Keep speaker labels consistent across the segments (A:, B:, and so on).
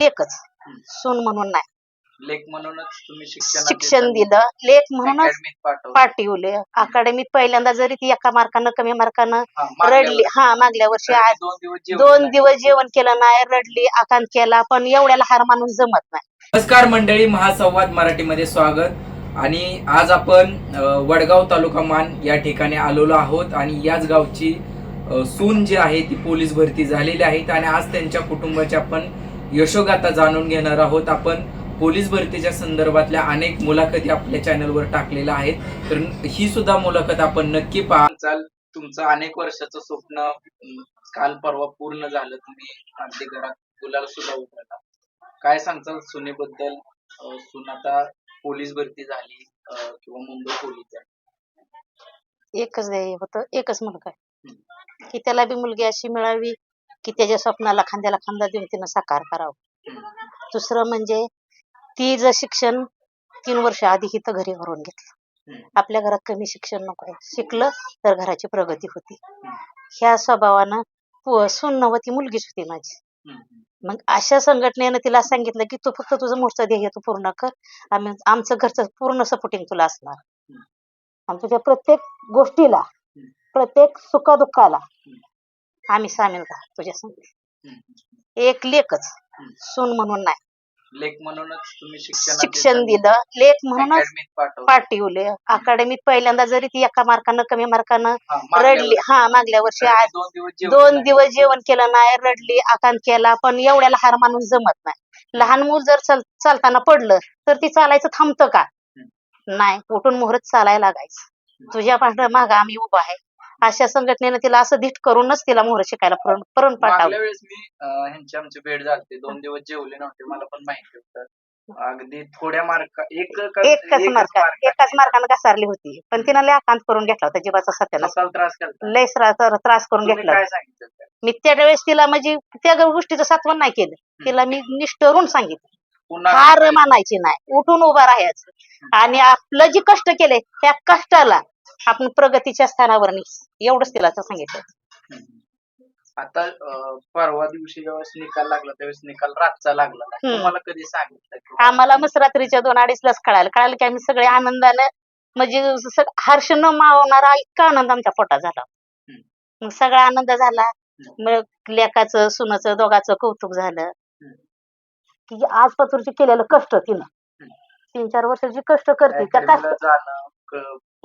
A: एकच. सून म्हणून नाही.
B: लेख म्हणूनच तुम्ही शिक्षण
A: शिक्षण दिलं. लेख म्हणूनच
B: पाठवलं.
A: पाठवले. अकाडमीत पहिल्यांदा जरी ती एका मार्कानं कमी मार्कानं
B: हा, मागल्या
A: रडली.
B: वर्षी.
A: हा मागल्या वर्षी आज
B: दोन दिवस जेवली
A: दोन
B: नाही.
A: दिवस जेवण केलं नाही रडली आकांत केला पण एवढ्याला हार माणूस जमत नाही.
C: नमस्कार मंडळी महासंवाद मराठीमध्ये स्वागत. आणि आज आपण अ, वडगाव तालुका मान या ठिकाणी आलेलो आहोत. आणि याच गावची अ, सून जी आहे ती पोलीस भरती झालेली आहेत आणि आज त्यांच्या कुटुंबाची आपण यशोगाथा जाणून घेणार आहोत. आपण पोलीस भरतीच्या संदर्भातल्या अनेक मुलाखती आपल्या चॅनलवर टाकलेल्या आहेत. तर ही सुद्धा मुलाखत आपण नक्की पहा.
B: चाल तुमचं अनेक वर्षाचं स्वप्न काल परवा पूर्ण झालं. तुम्ही अगदी घरात गुलाल सुद्धा उतरला काय सांगताल सुनेबद्दल? अं, सून आता पोलीस भरती झाली किंवा मुंबई पोलीस झाली
A: एकच ध्येय होतं एकच मुलगा. की त्याला बी मुलगी अशी मिळावी की त्याच्या स्वप्नाला खांद्याला खांदा देऊन तिनं साकार करावं दुसरं म्हणजे ती जर शिक्षण तीन वर्ष आधी इथं घरी भरून घेतलं. आपल्या घरात कमी शिक्षण नको आहे शिकलं तर घराची प्रगती होती ह्या स्वभावानं पो- सून नव्हती मुलगीच होती माझी. मग अशा संघटनेनं तिला सांगितलं की तू फक्त तुझं मोठं ध्येय तू पूर्ण कर आम्ही आमचं घरचं पूर्ण सपोर्टिंग तुला असणार. आणि तुझ्या प्रत्येक गोष्टीला प्रत्येक सुखदुःखाला आम्ही सामील का तुझ्या संग. एक लेखच. सून म्हणून नाही.
B: लेख म्हणूनच तुम्ही शिक्षण
A: दिलं लेख म्हणूनच
B: पाठवलं.
A: अकाडमीत पहिल्यांदा जरी ती एका मार्कानं कमी मार्कानं रडली. हा मागल्या वर्षी आज
B: दोन दिवस
A: जेवण केलं नाही रडली आकांत केला पण एवढ्याला हार माणूस जमत नाही. लहान मूल जर चल चालताना पडलं तर ती चालायचं थांबतं का? नाही उठून मोहरत चालायला लागायचं. तुझ्या पाठं माग आम्ही उभा आहे. अशा संघटनेनं तिला असं धीट करूनच तिला मोहर शिकायला परण परण
B: मागल्या
A: पाठवलं
B: वेळेस मी अं, ह्यांची आमची भेट झाली दोन दिवस जेवले नव्हते. मला पण माहिती होतं. अगदी थोड्या मार्क एक का-
A: एकच मार्क
B: mark
A: एकाच मार्कानं घसारली होती. पण तिनं लय आकांत करून घेतला होता जीवाचा सत्याला
B: स्वतःला त्रास केला
A: लय त्रा- त्रा- त्रास करून
B: तुम्ही
A: घेतला
B: काय
A: होता.
B: सांगितलं त्या?
A: मी त्या वेळेस तिला म्हणजे त्या गोष्टीचं सातवण नाही केलं. तिला मी निष्ठरून सांगितलं.
B: पुन्हा
A: हार मानायची नाही. उठून उभा राहायचं. आणि आपलं जे कष्ट केले त्या कष्टाला आपण प्रगतीच्या स्थानावर नी एवढंच तिला तर सांगितलं.
B: आता परवा दिवशी ज्यावेळेस निकाल लागला त्यावेळेस निकाल रातचा लागला. नाही. कधी सांगितलं
A: आम्हाला मस्त रात्रीच्या दोन अडीचलाच कळालं. कळालं की आम्ही सगळे आनंदानं म्हणजे हर्ष न मावणारा इतका आनंद आमच्या पोटात झाला. मग सगळा आनंद झाला. मग लेकाचं सुनाचं दोघाचं कौतुक झालं. की आज पतूरची केलेलं कष्ट तिनं. तीन चार वर्षाची कष्ट करते. त्या कष्ट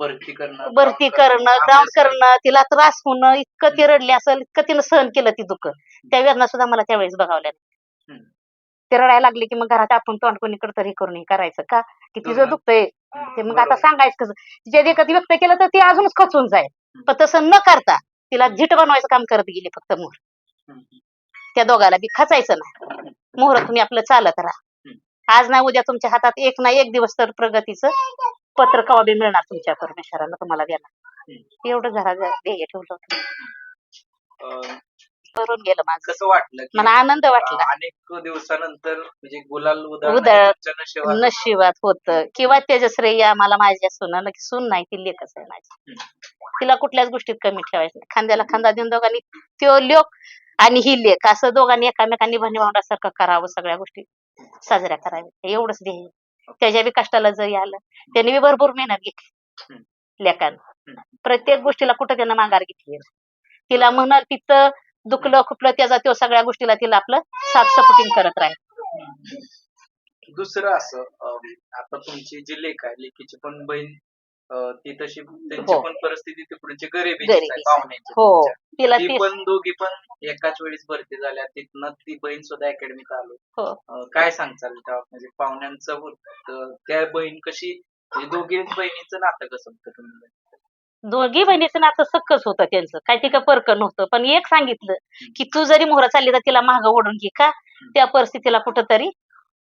B: भरती करणं
A: भरती करणं ग्राउंड
B: अभ्यास
A: करणं तिला त्रास होणं इतकं ती रडली असेल इतकं तिनं सहन केलं ती दुःख. त्या वेदना सुद्धा मला त्यावेळेस बघावल्या. ती रडायला लागली की मग घरात आपण तोंड कोणीकडे तरी करून हे करायचं का? की तिचं. दुखतंय. ते मग आता. सांगायचं कसं? तिच्या देखत व्यक्त केलं तर ती अजूनच खचून जाईल. पण तसं न करता तिला झिट बनवायचं काम करत गेली फक्त मोहर. त्या दोघाला बी खचायचं नाही. मोहर तुम्ही आपलं चालत राहा. आज नाही उद्या तुमच्या हातात एक ना एक दिवस तर प्रगतीचं. पत्र कवा बी मिळणार तुमच्या परमेश्वरानं तुम्हाला देणार. एवढं जरा ध्येय ठेवलं होतं.
B: अं,
A: करून गेलं माझं.
B: कसं वाटलं की
A: मला आनंद वाटला.
B: अनेक दिवसानंतर म्हणजे गुलाल उधळणं
A: उधळ-
B: तुमच्या नशिबात
A: नशिबात होत. किंवा त्याचं श्रेय आम्हाला माझ्या सुनानं की सून नाही ती लेखच आहे माझी. तिला कुठल्याच गोष्टीत कमी ठेवायचं नाही. खांद्याला खांदा देऊन दोघांनी त्यो लोक आणि ही लेख. असं दोघांनी एकामेकांनी भांडवांडासारखं करावं सगळ्या गोष्टी. साजऱ्या कराव्या. एवढंच ध्येय. त्याच्या बी कष्टाला जरी आलं त्याने बी भरपूर मेहनत घेतली. लेकानं प्रत्येक गोष्टीला कुठं त्यानं माघार घेतली? तिला म्हणाल तिथं दुखलं खुपलं त्याचा त्यो सगळ्या गोष्टीला तिला आपलं साथ सपोर्टिंग करत राहील.
B: दुसरं असं आता तुमची जी लेख आहे लेखीची पण बहीण अं, ती तशी त्यांची
A: हो.
B: पण परिस्थिती तिकडची गरिबी
A: गरिबीची.
B: पाहुण्याची
A: हो.
B: तुमच्या.
A: तिला
B: ती
A: ती
B: पण दोघी पण एकाच वेळेस भरती झाल्या. तिथनं ती बहीण सुद्धा अकॅडमीत आलो.
A: हो.
B: अं, काय सांगचाल त्या म्हणजे पाहुण्यांचं होतं, त्या बहीण कशी म्हणजे दोघी बहिणीचं नातं कसं होतं तुम्ही
A: दोघी बहिणीचं नातं सक्कच होतं त्यांचं. काय ते का परक नव्हतं. पण एक सांगितलं की तू जरी मोहरा चालली तर तिला मागं ओढून घे का? त्या परिस्थितीला कुठंतरी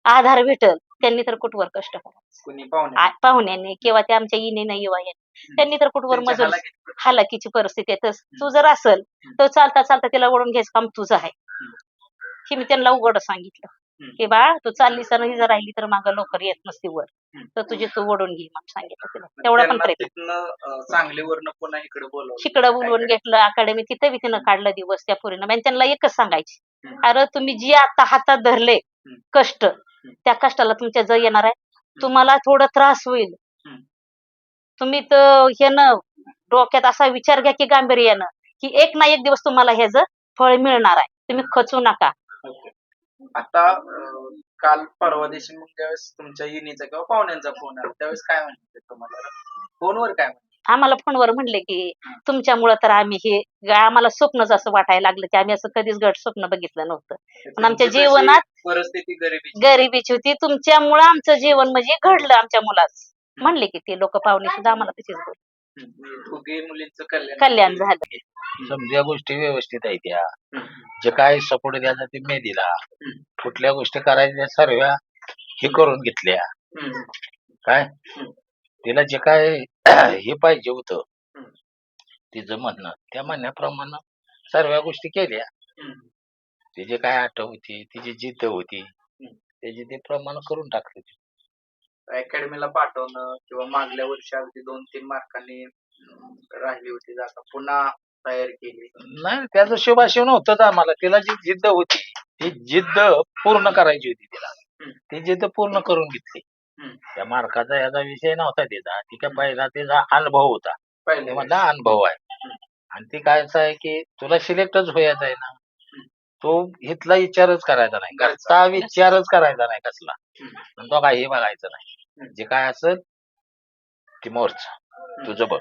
A: आधार भेटल. त्यांनी तर कुठवर कष्ट करायचं?
B: कुणी पाहुण्या
A: आ- पाहुण्याने किंवा त्या आमच्या इने युवा त्यांनी तर कुठवर
B: त्यांच्या
A: मजूर
B: हालाकीत
A: हालाकीची परिस्थिती आहे. तर तू जर असल तर चालता चालता तिला ओढून घ्यायचं काम तुझं आहे. हे मी त्यांना उघड सांगितलं.
B: हम्म.
A: की बाळ तू चाललीस आणि जर राहिली तर मागं लवकर येत नसती वर.
B: हम्म.
A: तर तुझी तू ओढून घे म्हणून सांगितलं तिला. तेवढा पण
B: त्यांना
A: प्रयत्न.
B: तिथनं अं, सांगलीवरनं पुन्हा इकडे बोलवलं.
A: शिकडं बोलवून घेतलं. अकॅडमी तिथं बी तिनं काढलं दिवस त्या पोरीनं. आणि त्यांना एकच सांगायची.
B: हम्म.
A: अरे तुम्ही जी आता हातात धरले
B: हम्म.
A: कष्ट त्या कष्टाला तुमच्या जय येणार आहे. तुम्हाला थोडं त्रास होईल. तुम्ही तर हे न डोक्यात असा विचार घ्या की गांभीर्यानं की एक ना एक दिवस तुम्हाला ह्याचं फळ मिळणार आहे. तुम्ही खचू नका.
B: आता काल परवा दिवशी मग ज्यावेळेस तुमच्या इनीचा किंवा पाहुण्यांचा फोन आला त्यावेळेस काय म्हणते तुम्हाला? फोनवर काय
A: आम्हाला फोनवर म्हणले की तुमच्यामुळं तर आम्ही हे आम्हाला स्वप्नच असं वाटायला लागलं की आम्ही असं कधीच गट स्वप्न बघितलं नव्हतं. पण आमच्या जीवनात
B: परिस्थिती गरिबीची?
A: गरिबीची होती. तुमच्यामुळं आमचं जीवन म्हणजे घडलं आमच्या मुलाच. म्हणले की ते लोक पाहुणे सुद्धा आम्हाला तशीच
B: मुलींचं कल्याण
A: कल्याण झालं.
D: समजा गोष्टी व्यवस्थित आहेत त्या. जे काय सपोर्ट द्यायचा ते मी दिला. कुठल्या गोष्टी करायच्या सर्व हे करून घेतल्या. काय. तिला जे काय हे पाहिजे होतं
B: हम्म.
D: तिचं म्हणणं त्या म्हणण्याप्रमाणे सर्व गोष्टी केल्या.
B: हम्म.
D: तिचे काय आठ होती तिची जिद्द होती त्याची ते प्रमाण करून टाकलं
B: अकॅडमीला पाठवणं किंवा मागल्या वर्षी अगदी दोन तीन मार्कांनी अं, राहिली होती जागा पुन्हा तयार केली.
D: नाही त्याचं शुभाशिव नव्हतंच आम्हाला. तिला जी जिद्द होती ती जिद्द पूर्ण करायची होती तिला.
B: हम्म.
D: ती जिद्द पूर्ण करून घेतली. त्या मार्काचा याचा विषय नव्हता तिचा. ती काय पहिला तिचा अनुभव होता.
B: पहिले
D: ते अनुभव आहे. आणि ती काय असं आहे की तुला सिलेक्टच व्हायचं आहे ना. तो इथला विचारच करायचा नाही.
B: घरचा.
D: घरचा विचारच करायचा नाही कसला. आणि तो काही बघायचं नाही. जे काय असेल ते मोरचं. तुझं बघ.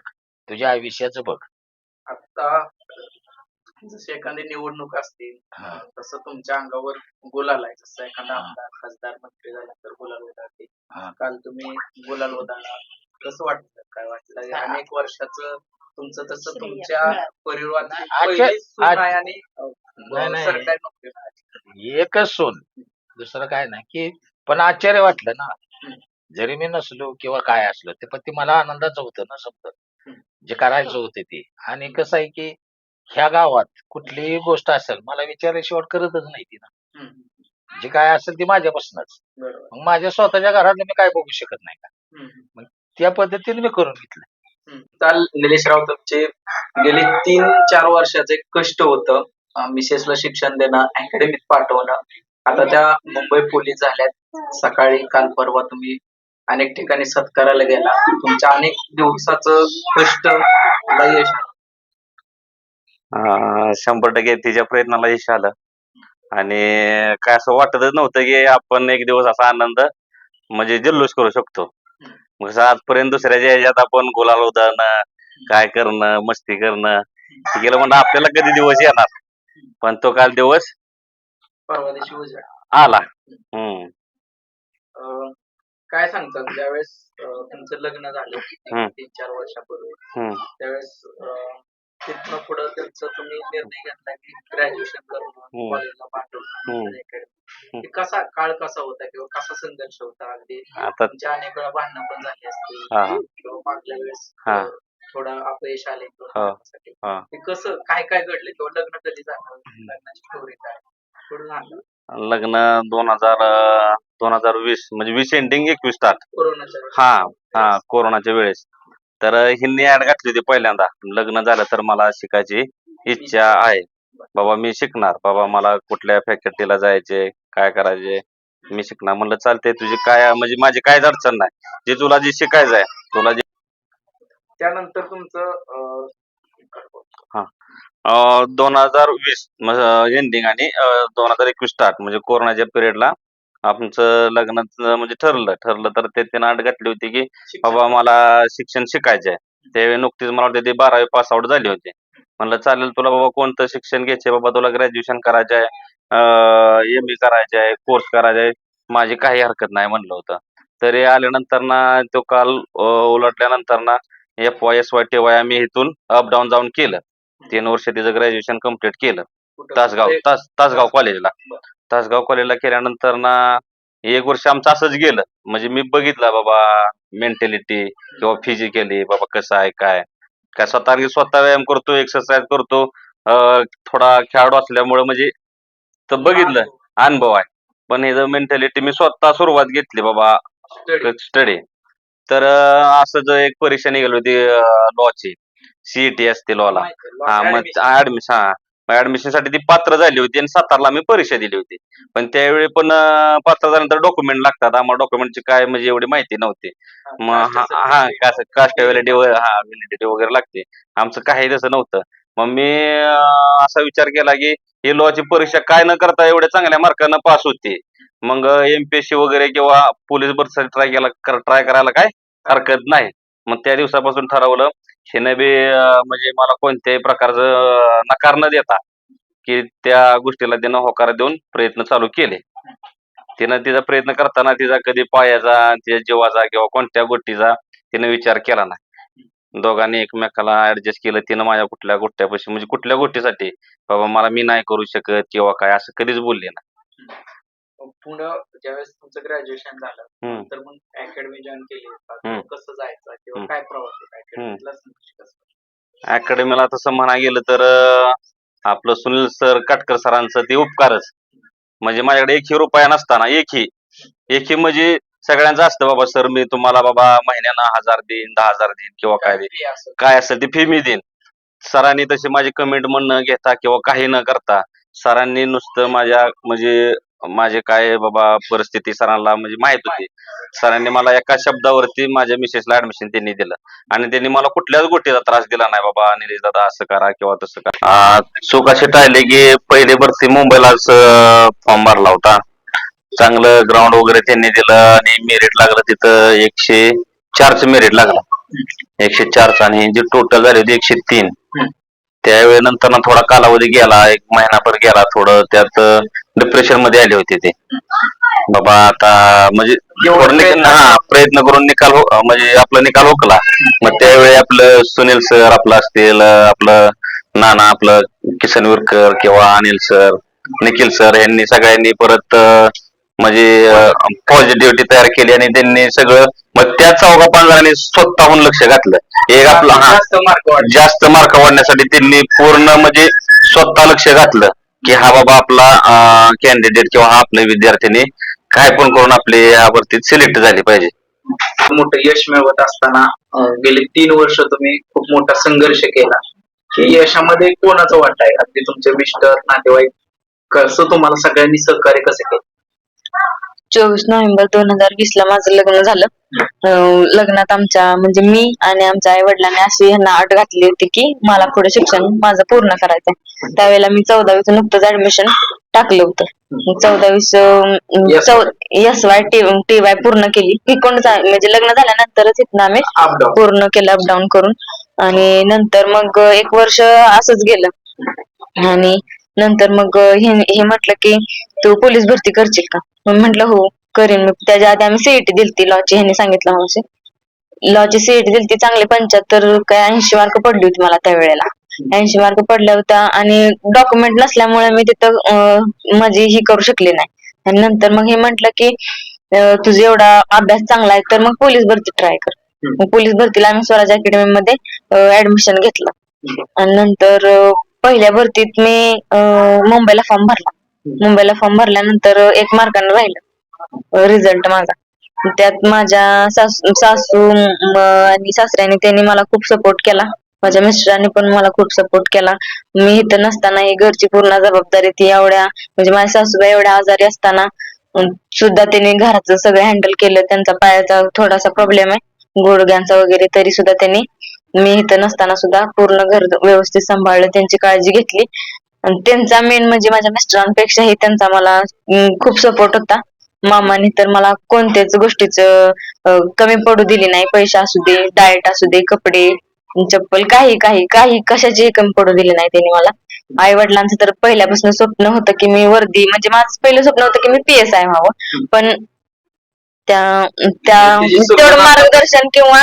D: तुझ्या आयुष्याचं बघ.
B: आता जशी एखादी निवडणूक असतील. तसं तुमच्या अंगावर गुलाल आहे जसं एखादा. आमदार खासदार मंत्री झाला तर गुलाल होतात
D: हा.
B: काल तुम्ही गुलाल होताना कसं वाटतं काय वाटलं अनेक वर्षाचं तुमचं तसं तुमच्या. परिवारात.
D: एकच सोन दुसरं काय नाही की पण आश्चर्य वाटलं ना. जरी मी नसलो किंवा काय असलं ते पण ते मला आनंदाचं होतं ना समजा. जे करायचं होते ते आणि कसं आहे की ह्या गावात कुठलीही गोष्ट असेल मला विचाराशिवाय करतच नाही ती ना
B: हम्म.
D: जे काय असेल ते माझ्यापासूनच
B: बरोबर
D: मग माझ्या स्वतःच्या घरातलं मी काय बघू शकत नाही का
B: हम्म.
D: त्या पद्धतीने मी करून घेतलं.
B: काल निलेश राव तुमचे गेली तीन चार वर्षाचे कष्ट होतं अं, मिसेसला शिक्षण देणं अकॅडमीत पाठवणं आता त्या मुंबई पोलीस झाल्यात सकाळी काल परवा तुम्ही अनेक ठिकाणी सत्काराला गेला तुमच्या अनेक दिवसाचं कष्ट यश आलं.
E: शंभर टक्के तिच्या प्रयत्नाला यश आलं. आणि काय असं वाटतच नव्हतं की आपण एक दिवस असा आनंद म्हणजे जल्लोष करू शकतो. मग आजपर्यंत दुसऱ्याच्या ह्याच्यात आपण गुलाल उधळणं काय करणं मस्ती करणं केलं म्हणजे आपल्याला कधी दिवस येणार? पण तो काल दिवस. आला. हम्म.
B: काय सांगतात? ज्यावेळेस तुमचं लग्न झालं. तीन चार वर्षापूर्वी त्यावेळेस तिथनं पुढं त्यांचं तुम्ही निर्णय घेतला की ग्रॅज्युएशन करणं
E: हम्म.
B: कॉलेजला
E: हम्म.
B: academy. ते कसा काळ कसा होता किंवा कसा संघर्ष होता अगदी
E: आता
B: तुमच्या अनेक वेळा भांडणं पण झाली असतील
E: हा, हा.
B: किंवा मागल्या वेळेस
E: हा.
B: थोडं अपयश आले
E: हा. हा.
B: ते कसं काय काय घडलं किंवा लग्न कधी झालं लग्नाची स्टोरी काय थोडं सांगा
E: लग्न दोन हजार दोन हजार वीस म्हणजे वीस एंडिंग एकवीस स्टार्ट
B: कोरोनाच्या.
E: हा हा कोरोनाच्या वेळेस तर हिंदी ऍड घातली होती पहिल्यांदा. लग्न झालं तर मला शिकायची इच्छा आहे. बाबा मी शिकणार. बाबा मला कुठल्या फॅकल्टीला जायचे काय करायचे मी शिकणार. म्हणलं चालते तुझी काय म्हणजे माझी काहीच अडचण नाही. जे तुला जे शिकायचं आहे तुला जे
B: त्यानंतर तुमचं
E: दोन हजार वीस एंडिंग आणि दोन हजार एकवीस स्टार्ट म्हणजे कोरोनाच्या पिरियडला आमचं लग्नाचं म्हणजे ठरलं ठरलं तर ते त्यानं अट घातली होती की बाबा मला शिक्षण शिकायचं आहे त्यावेळी नुकतीच मला वाटतं ते बारावी पास आउट झाली होती. म्हणलं चालेल तुला बाबा कोणतं शिक्षण घ्यायचंय? बाबा तुला ग्रॅज्युएशन करायचं आहे एम ए करायचं आहे कोर्स करायचा आहे माझी काही हरकत नाही म्हणलं होतं. तरी आल्यानंतर ना तो काल उलटल्यानंतर ना F Y S Y T Y आम्ही इथून अप डाऊन जाऊन केलं. तीन वर्ष तिचं ग्रॅज्युएशन कंप्लीट केलं. तासगाव तास तासगाव कॉलेजला. तासगाव कॉलेजला केल्यानंतर ना एक वर्ष आमचं असंच गेलं. म्हणजे मी बघितलं बाबा मेंटॅलिटी किंवा फिजिकली बाबा कसं आहे काय? काय स्वतः स्वतः व्यायाम करतो एक्सरसाइज करतो. अं, थोडा खेळाडू असल्यामुळे म्हणजे तर बघितलं अनुभव आहे. पण हे जर मेंटॅलिटी मी स्वतः सुरुवात घेतली बाबा. स्टडी तर अं, असं एक परीक्षा निघाली होती लॉची सीईटी असते लॉला. हा मग. ऍडमिशन हा. ऍडमिशनसाठी ती पात्र झाली होती आणि सातारला आम्ही परीक्षा दिली होती. पण त्यावेळी पण अं, पात्र झाल्यानंतर डॉक्युमेंट लागतात. आम्हाला डॉक्युमेंटची काय म्हणजे एवढी माहिती नव्हती. मग हा हा कास्ट व्हॅलिडिटी हा व्हॅलिडिटी वगैरे लागते. आमचं काही तसं नव्हतं. मग मी अं, असा विचार केला की ही लॉची परीक्षा काय न करता एवढ्या चांगल्या मार्कानं पास होते. मग एमपीएससी वगैरे किंवा पोलीस भरतीसाठी ट्राय केला ट्राय करायला काय हरकत नाही. मग त्या दिवसापासून ठरवलं हिने बी म्हणजे मला कोणत्याही प्रकारचं नकार न देता की त्या गोष्टीला तिनं होकार देऊन प्रयत्न चालू केले. तिनं तिचा प्रयत्न करताना तिचा कधी पायाचा तिच्या जीवाचा किंवा कोणत्या गोष्टीचा तिनं विचार केला नाही. दोघांनी एकमेकाला ऍडजस्ट केलं तिनं माझ्या कुठल्या गोष्टीपाशी म्हणजे कुठल्या गोष्टीसाठी बाबा मला मी नाही करू शकत किंवा काय असं कधीच बोलले ना नाही
B: पुढं ज्यावेळेस तुमचं ग्रॅज्युएशन झालं. तर मग अकॅडमी जॉईन केली. कसं जायचं? किंवा. काय प्रवास होता? अकॅडमीतला कसं
E: अकॅडमीला तसं म्हणा गेलं तर आपलं सुनील सर काटकर सरांचं ते उपकारच. म्हणजे माझ्याकडे एकही रुपया नसताना एकही. एकही म्हणजे सगळ्यांचं असतं बाबा सर मी तुम्हाला बाबा महिन्यानं हजार देईन दहा हजार देईन किंवा काय देईन. काय असेल ती फी मी देईन. सरांनी तशी माझी कमेंट न घेता किंवा काही न करता सरांनी नुसतं माझ्या म्हणजे माझे काय बाबा परिस्थिती सरांना म्हणजे माहीत होती. सरांनी मला एका शब्दावरती माझ्या मिसेसला ऍडमिशन त्यांनी दिलं. आणि त्यांनी मला कुठल्याच गोष्टीचा त्रास दिला नाही बाबा. निलेश दादा असं करा किंवा तसं करा. चूक अशी टाळली की पहिले भरती मुंबईलाच फॉर्म भरला होता. चांगलं ग्राउंड वगैरे त्यांनी दिलं आणि मेरिट लागलं तिथं एकशे चारच मेरिट लागला. एकशे चारच आणि जे टोटल झाले होते एकशे तीन. त्यावेळी नंतर ना थोडा कालावधी गेला एक महिनाभर गेला थोडं त्यात डिप्रेशनमध्ये आले होते ते. बाबा आता म्हणजे हा प्रयत्न करून निकाल हो- म्हणजे आपला निकाल हुकला. मग त्यावेळी आपलं सुनील सर आपलं असतील आपलं नाना आपलं किसन विरकर किंवा अनिल सर निखिल सर यांनी सगळ्यांनी परत म्हणजे पॉझिटिव्हिटी तयार केली आणि त्यांनी सगळं मग त्या चौघा पाच जणांनी स्वतःहून लक्ष घातलं. एक आपलं हा
B: जास्त मार्क वाढले.
E: जास्त मार्क वाढण्यासाठी त्यांनी पूर्ण म्हणजे स्वतः लक्ष घातलं. की हा बाबा आपला कॅन्डिडेट किंवा हा आपल्या विद्यार्थ्यांनी काय पण करून आपले या भरतीत सिलेक्ट झाले पाहिजे.
B: मोठं यश मिळवत असताना अं, गेली तीन वर्ष तुम्ही खूप मोठा संघर्ष केला. की यशामध्ये कोणाचं वाट आहे अगदी तुमचे मिस्टर नातेवाईक कसं तुम्हाला सगळ्यांनी सहकार्य कसं केलं?
F: चोवीस नोव्हेंबर दोन हजार वीस ला माझं लग्न झालं. लग्नात आमच्या म्हणजे मी आणि आमच्या आई वडिलांनी अशी ह्यांना अट घातली होती की मला पुढे शिक्षण माझं पूर्ण करायचंय. त्यावेळेला मी चौदावीचं नुकतंच ऍडमिशन टाकलं होतं. चौदावीस S Y T T Y पूर्ण केली. इकडून म्हणजे लग्न झाल्यानंतरच इथनं आम्ही पूर्ण केलं अपडाऊन करून. आणि नंतर मग एक वर्ष असंच गेलं. आणि नंतर मग हे म्हटलं की तू पोलीस भरती करशील का? मग म्हटलं हो करेन. मी त्याच्या आधी आम्ही सीईटी दिलती लॉची ह्यांनी सांगितलं म्हणजे लॉची सीईटी दिलती चांगले पंच्याहत्तर काय ऐंशी मार्क पडली होती मला त्यावेळेला. ऐंशी मार्क पडल्या होत्या आणि डॉक्युमेंट नसल्यामुळे मी तिथं माझी ही करू शकले नाही. आणि नंतर मग हे म्हंटल की अं, तुझा एवढा अभ्यास चांगला आहे तर मग पोलीस भरती ट्राय कर. मग पोलीस भरतीला आम्ही स्वराज अकॅडमी मध्ये ऍडमिशन घेतलं. आणि नंतर पहिल्या भरतीत मी मुंबईला फॉर्म भरला. मुंबईला फॉर्म भरल्यानंतर एक मार्कानं राहिलं. रिझल्ट माझा. त्यात माझ्या सासू सासू आणि सासऱ्याने त्यांनी मला खूप सपोर्ट केला. माझ्या मिस्टरांनी पण मला खूप सपोर्ट केला. मी इथं नसताना ही घरची पूर्ण जबाबदारी ती एवढ्या म्हणजे माझ्या सासूबाई एवढ्या आजारी असताना सुद्धा त्यांनी घराचं सगळं हँडल केलं. त्यांचा पायाचा थोडासा प्रॉब्लेम आहे. गुडघ्यांचा वगैरे तरी सुद्धा त्यांनी मी इथं नसताना सुद्धा पूर्ण घर व्यवस्थित सांभाळलं. त्यांची काळजी घेतली. त्यांचा मेन म्हणजे माझ्या मिस्टरांपेक्षाही त्यांचा मला खूप सपोर्ट होता. मामाने तर मला कोणत्याच गोष्टीचं कमी पडू दिली नाही. पैसे असू दे डाएट असू दे कपडे चप्पल काही काही काही कशाचीही कमी पडू दिली नाही त्यांनी मला. आई वडिलांचं तर पहिल्यापासून स्वप्न होतं की मी वर्दी म्हणजे माझं पहिलं स्वप्न होतं की मी पीएस आय व्हावं. पण त्या त्या तेवढं. मार्गदर्शन किंवा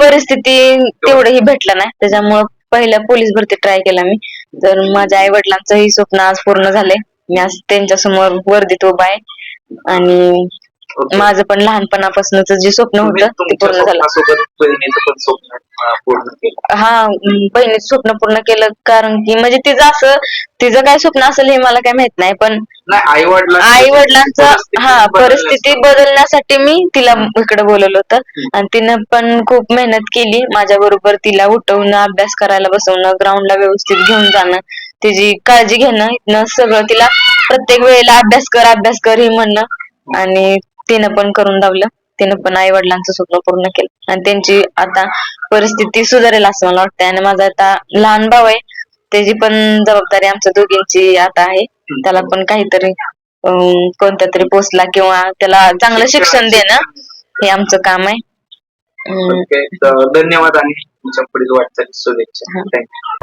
B: परिस्थिती.
F: तेवढंही भेटलं नाही. त्याच्यामुळं पहिल्या पोलीस भरती ट्राय केला मी. तर माझ्या आई वडिलांचंही स्वप्न आज पूर्ण झालंय मी आज त्यांच्यासमोर वर्दीत उभा आहे. आणि माझं पण लहानपणापासूनच जे स्वप्न होतं ते पूर्ण झालं. हा बहिणीचं स्वप्न पूर्ण केलं कारण की म्हणजे तिचं असं तिचं काय स्वप्न असेल हे मला काय माहीत नाही पण
B: आई वडिलांचं
F: हा. परिस्थिती बदलण्यासाठी मी तिला इकडे बोलवलं होतं. आणि तिनं पण खूप मेहनत केली माझ्या बरोबर तिला उठवणं अभ्यास करायला बसवणं ग्राउंडला व्यवस्थित घेऊन जाणं तिची काळजी घेणं सगळं तिला प्रत्येक वेळेला अभ्यास कर अभ्यास कर हे म्हणणं. आणि तिनं पण करून दावलं तिनं पण आई वडिलांचं स्वप्न पूर्ण केलं. आणि त्यांची आता परिस्थिती सुधारेल असं मला वाटतंय. आणि माझा आता लहान भाऊ आहे. त्याची पण जबाबदारी आमच्या दोघींची आता आहे. त्याला पण काहीतरी कोणत्या तरी पोस्टला किंवा त्याला चांगलं शिक्षण देणं हे आमचं काम आहे.
B: धन्यवाद आणि तुमच्या पुढील वाटचाली शुभेच्छा.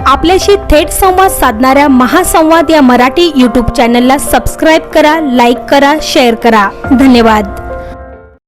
G: आपल्याशी थेट संवाद साधणाऱ्या महासंवाद या मराठी यूट्यूब चॅनलला सबस्क्राईब करा लाईक करा शेअर करा. धन्यवाद.